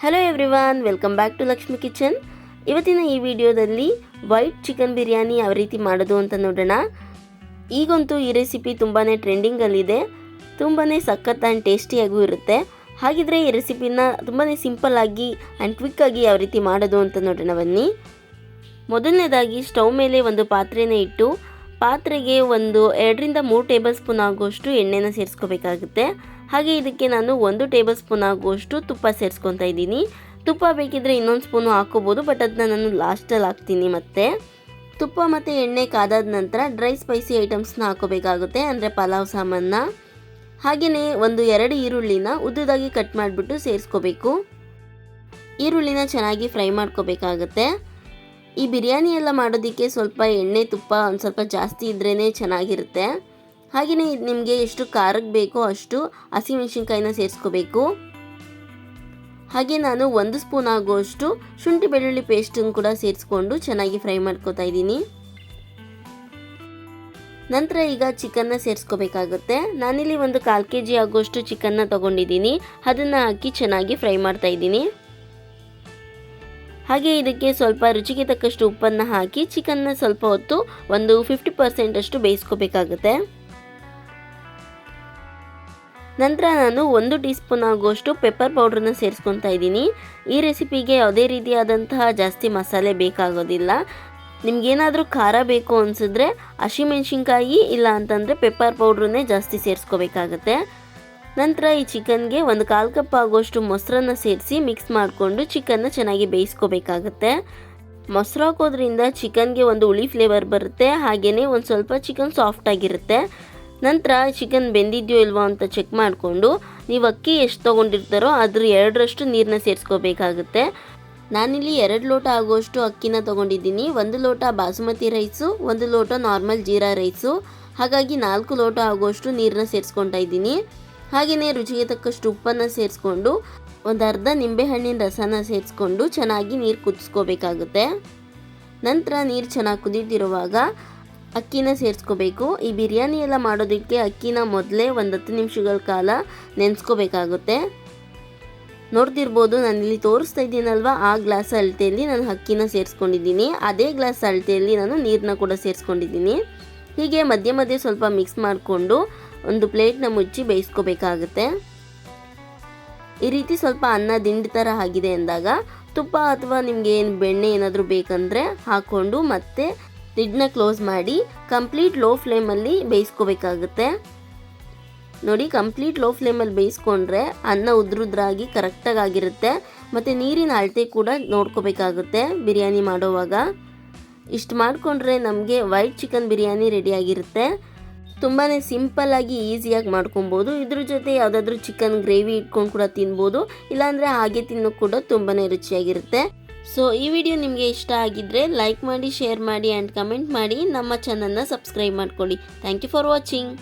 Hello everyone welcome back to Lakshmi kitchen ಇವತ್ತಿನ ಈ ವಿಡಿಯೋದಲ್ಲಿ ವೈಟ್ ಚಿಕನ್ ಬಿರಿಯಾನಿ ಯಾವ ರೀತಿ ಮಾಡೋದು ಅಂತ ನೋಡೋಣ. ಈಗಂತೂ ಈ ರೆಸಿಪಿ ತುಂಬಾ ಟ್ರೆಂಡಿಂಗಲ್ಲಿದೆ ತುಂಬಾ ಸಖತ್ ಆ್ಯಂಡ್ ಟೇಸ್ಟಿಯಾಗೂ ಇರುತ್ತೆ. ಹಾಗಿದ್ರೆ ಈ ರೆಸಿಪಿನ ತುಂಬಾ ಸಿಂಪಲ್ಲಾಗಿ ಆ್ಯಂಡ್ ಕ್ವಿಕ್ಕಾಗಿ ಯಾವ ರೀತಿ ಮಾಡೋದು ಅಂತ ನೋಡೋಣ ಬನ್ನಿ. ಮೊದಲನೇದಾಗಿ ಸ್ಟೌವ್ ಮೇಲೆ ಒಂದು ಪಾತ್ರೆನ ಇಟ್ಟು ಪಾತ್ರೆಗೆ ಒಂದು ಎರಡರಿಂದ ಮೂರು ಟೇಬಲ್ ಸ್ಪೂನ್ ಆಗುವಷ್ಟು ಎಣ್ಣೆನ ಸೇರಿಸ್ಕೋಬೇಕಾಗುತ್ತೆ. ಹಾಗೆ ಇದಕ್ಕೆ ನಾನು ಒಂದು ಟೇಬಲ್ ಸ್ಪೂನ್ ಆಗುವಷ್ಟು ತುಪ್ಪ ಸೇರಿಸ್ಕೊತಾ ಇದ್ದೀನಿ. ತುಪ್ಪ ಬೇಕಿದ್ರೆ ಇನ್ನೊಂದು ಸ್ಪೂನು ಹಾಕೋಬೋದು ಬಟ್ ಅದನ್ನ ನಾನು ಲಾಸ್ಟಲ್ಲಿ ಹಾಕ್ತೀನಿ ಮತ್ತೆ. ತುಪ್ಪ ಮತ್ತು ಎಣ್ಣೆ ಕಾದಾದ ನಂತರ ಡ್ರೈ ಸ್ಪೈಸಿ ಐಟಮ್ಸ್ನ ಹಾಕೋಬೇಕಾಗುತ್ತೆ ಅಂದರೆ ಪಲಾವ್ ಸಾಮಾನ ಹಾಗೆಯೇ ಒಂದು ಎರಡು ಈರುಳ್ಳಿನ ಉದ್ದದಾಗಿ ಕಟ್ ಮಾಡಿಬಿಟ್ಟು ಸೇರಿಸ್ಕೋಬೇಕು. ಈರುಳ್ಳಿನ ಚೆನ್ನಾಗಿ ಫ್ರೈ ಮಾಡ್ಕೋಬೇಕಾಗತ್ತೆ. ಈ ಬಿರಿಯಾನಿ ಎಲ್ಲ ಮಾಡೋದಕ್ಕೆ ಸ್ವಲ್ಪ ಎಣ್ಣೆ, ತುಪ್ಪ ಒಂದು ಸ್ವಲ್ಪ ಜಾಸ್ತಿ ಇದ್ರೇ ಚೆನ್ನಾಗಿರುತ್ತೆ. ಹಾಗೆಯೇ ನಿಮಗೆ ಎಷ್ಟು ಖಾರಕ್ಕೆ ಬೇಕೋ ಅಷ್ಟು ಹಸಿಮೆಣಸಿನ್ಕಾಯಿನ ಸೇರಿಸ್ಕೋಬೇಕು. ಹಾಗೆ ನಾನು ಒಂದು ಸ್ಪೂನ್ ಆಗುವಷ್ಟು ಶುಂಠಿ ಬೆಳ್ಳುಳ್ಳಿ ಪೇಸ್ಟನ್ನು ಕೂಡ ಸೇರಿಸ್ಕೊಂಡು ಚೆನ್ನಾಗಿ ಫ್ರೈ ಮಾಡ್ಕೋತಾ ಇದ್ದೀನಿ. ನಂತರ ಈಗ ಚಿಕನ್ನ ಸೇರಿಸ್ಕೋಬೇಕಾಗುತ್ತೆ. ನಾನಿಲ್ಲಿ ಒಂದು ಕಾಲು ಕೆ ಜಿ ಆಗುವಷ್ಟು ಚಿಕನ್ನ ತೊಗೊಂಡಿದ್ದೀನಿ. ಅದನ್ನು ಹಾಕಿ ಚೆನ್ನಾಗಿ ಫ್ರೈ ಮಾಡ್ತಾ ಇದ್ದೀನಿ. ಹಾಗೆ ಇದಕ್ಕೆ ಸ್ವಲ್ಪ ರುಚಿಗೆ ತಕ್ಕಷ್ಟು ಉಪ್ಪನ್ನು ಹಾಕಿ ಚಿಕನ್ನ ಸ್ವಲ್ಪ ಹೊತ್ತು ಒಂದು ಫಿಫ್ಟಿ ಪರ್ಸೆಂಟಷ್ಟು ಬೇಯಿಸ್ಕೋಬೇಕಾಗುತ್ತೆ. ನಂತರ ನಾನು ಒಂದು ಟೀ ಸ್ಪೂನ್ ಆಗುವಷ್ಟು ಪೆಪ್ಪರ್ ಪೌಡ್ರನ್ನ ಸೇರಿಸ್ಕೊತಾ ಇದ್ದೀನಿ. ಈ ರೆಸಿಪಿಗೆ ಯಾವುದೇ ರೀತಿಯಾದಂತಹ ಜಾಸ್ತಿ ಮಸಾಲೆ ಬೇಕಾಗೋದಿಲ್ಲ. ನಿಮ್ಗೇನಾದರೂ ಖಾರ ಬೇಕು ಅನಿಸಿದ್ರೆ ಹಸಿಮೆಣ್ಸಿನ್ಕಾಯಿ ಇಲ್ಲ ಅಂತಂದರೆ ಪೆಪ್ಪರ್ ಪೌಡ್ರನ್ನೇ ಜಾಸ್ತಿ ಸೇರಿಸ್ಕೋಬೇಕಾಗತ್ತೆ. ನಂತರ ಈ ಚಿಕನ್ಗೆ ಒಂದು ಕಾಲು ಕಪ್ ಆಗುವಷ್ಟು ಮೊಸರನ್ನು ಸೇರಿಸಿ ಮಿಕ್ಸ್ ಮಾಡಿಕೊಂಡು ಚಿಕನ್ನ ಚೆನ್ನಾಗಿ ಬೇಯಿಸ್ಕೋಬೇಕಾಗತ್ತೆ. ಮೊಸರು ಹಾಕೋದ್ರಿಂದ ಚಿಕನ್ಗೆ ಒಂದು ಹುಳಿ ಫ್ಲೇವರ್ ಬರುತ್ತೆ ಹಾಗೆಯೇ ಒಂದು ಸ್ವಲ್ಪ ಚಿಕನ್ ಸಾಫ್ಟ್ ಆಗಿರುತ್ತೆ. ನಂತರ ಚಿಕನ್ ಬೆಂದಿದೆಯೋ ಇಲ್ವೋ ಅಂತ ಚೆಕ್ ಮಾಡಿಕೊಂಡು ನೀವು ಅಕ್ಕಿ ಎಷ್ಟು ತೊಗೊಂಡಿರ್ತಾರೋ ಅದ್ರ ಎರಡರಷ್ಟು ನೀರನ್ನ ಸೇರಿಸ್ಕೋಬೇಕಾಗುತ್ತೆ. ನಾನಿಲ್ಲಿ ಎರಡು ಲೋಟ ಆಗುವಷ್ಟು ಅಕ್ಕಿನ ತೊಗೊಂಡಿದ್ದೀನಿ. ಒಂದು ಲೋಟ ಬಾಸುಮತಿ ರೈಸು, ಒಂದು ಲೋಟ ನಾರ್ಮಲ್ ಜೀರಾ ರೈಸು, ಹಾಗಾಗಿ ನಾಲ್ಕು ಲೋಟ ಆಗುವಷ್ಟು ನೀರನ್ನ ಸೇರಿಸ್ಕೊತಾ ಇದ್ದೀನಿ. ಹಾಗೆಯೇ ರುಚಿಗೆ ತಕ್ಕಷ್ಟು ಉಪ್ಪನ್ನು ಸೇರಿಸ್ಕೊಂಡು ಒಂದು ಅರ್ಧ ನಿಂಬೆಹಣ್ಣಿನ ರಸನ ಸೇರಿಸ್ಕೊಂಡು ಚೆನ್ನಾಗಿ ನೀರು ಕುದಿಸ್ಕೋಬೇಕಾಗುತ್ತೆ. ನಂತರ ನೀರು ಚೆನ್ನಾಗಿ ಕುದೀತಿರುವಾಗ ಅಕ್ಕಿನ ಸೇರಿಸ್ಕೋಬೇಕು. ಈ ಬಿರಿಯಾನಿ ಎಲ್ಲ ಮಾಡೋದಕ್ಕೆ ಅಕ್ಕಿನ ಮೊದಲೇ ಒಂದು ಹತ್ತು ನಿಮಿಷಗಳ ಕಾಲ ನೆನೆಸ್ಕೋಬೇಕಾಗುತ್ತೆ. ನೋಡ್ತಿರ್ಬೋದು ನಾನು ಇಲ್ಲಿ ತೋರಿಸ್ತಾ ಇದ್ದೀನಲ್ವ, ಆ ಗ್ಲಾಸ್ ಅಳತೆಯಲ್ಲಿ ನಾನು ಅಕ್ಕಿನ ಸೇರಿಸ್ಕೊಂಡಿದ್ದೀನಿ. ಅದೇ ಗ್ಲಾಸ್ ಅಳತೆಯಲ್ಲಿ ನಾನು ನೀರನ್ನ ಕೂಡ ಸೇರಿಸ್ಕೊಂಡಿದ್ದೀನಿ. ಹೀಗೆ ಮಧ್ಯೆ ಮಧ್ಯೆ ಸ್ವಲ್ಪ ಮಿಕ್ಸ್ ಮಾಡಿಕೊಂಡು ಒಂದು ಪ್ಲೇಟ್ನ ಮುಚ್ಚಿ ಬೇಯಿಸ್ಕೋಬೇಕಾಗುತ್ತೆ. ಈ ರೀತಿ ಸ್ವಲ್ಪ ಅನ್ನ ದಿಂಡಿ ಥರ ಆಗಿದೆ ಅಂದಾಗ ತುಪ್ಪ ಅಥವಾ ನಿಮಗೆ ಏನು ಬೆಣ್ಣೆ ಏನಾದರೂ ಬೇಕಂದರೆ ಹಾಕ್ಕೊಂಡು ಮತ್ತೆ ಲಿಡ್ನ ಕ್ಲೋಸ್ ಮಾಡಿ ಕಂಪ್ಲೀಟ್ ಲೋ ಫ್ಲೇಮಲ್ಲಿ ಬೇಯಿಸ್ಕೋಬೇಕಾಗುತ್ತೆ. ನೋಡಿ ಕಂಪ್ಲೀಟ್ ಲೋ ಫ್ಲೇಮಲ್ಲಿ ಬೇಯಿಸ್ಕೊಂಡ್ರೆ ಅನ್ನ ಉದ್ರುದ್ರಾಗಿ ಕರೆಕ್ಟಾಗಿ ಆಗಿರುತ್ತೆ ಮತ್ತು ನೀರಿನ ಅಳತೆ ಕೂಡ ನೋಡ್ಕೋಬೇಕಾಗುತ್ತೆ ಬಿರಿಯಾನಿ ಮಾಡೋವಾಗ. ಇಷ್ಟು ಮಾಡಿಕೊಂಡ್ರೆ ನಮಗೆ ವೈಟ್ ಚಿಕನ್ ಬಿರಿಯಾನಿ ರೆಡಿಯಾಗಿರುತ್ತೆ ತುಂಬಾ ಸಿಂಪಲ್ಲಾಗಿ ಈಸಿಯಾಗಿ ಮಾಡ್ಕೊಬೋದು. ಇದ್ರ ಜೊತೆ ಯಾವುದಾದ್ರೂ ಚಿಕನ್ ಗ್ರೇವಿ ಇಟ್ಕೊಂಡು ಕೂಡ ತಿನ್ಬೋದು. ಇಲ್ಲಾಂದರೆ ಹಾಗೆ ತಿನ್ನೋ ಕೂಡ ತುಂಬಾ ರುಚಿಯಾಗಿರುತ್ತೆ. ಸೊ ಈ ವಿಡಿಯೋ ನಿಮಗೆ ಇಷ್ಟ ಆಗಿದ್ದರೆ ಲೈಕ್ ಮಾಡಿ ಶೇರ್ ಮಾಡಿ ಆ್ಯಂಡ್ ಕಮೆಂಟ್ ಮಾಡಿ ನಮ್ಮ ಚಾನಲ್ನ ಸಬ್ಸ್ಕ್ರೈಬ್ ಮಾಡ್ಕೊಳ್ಳಿ. Thank you for watching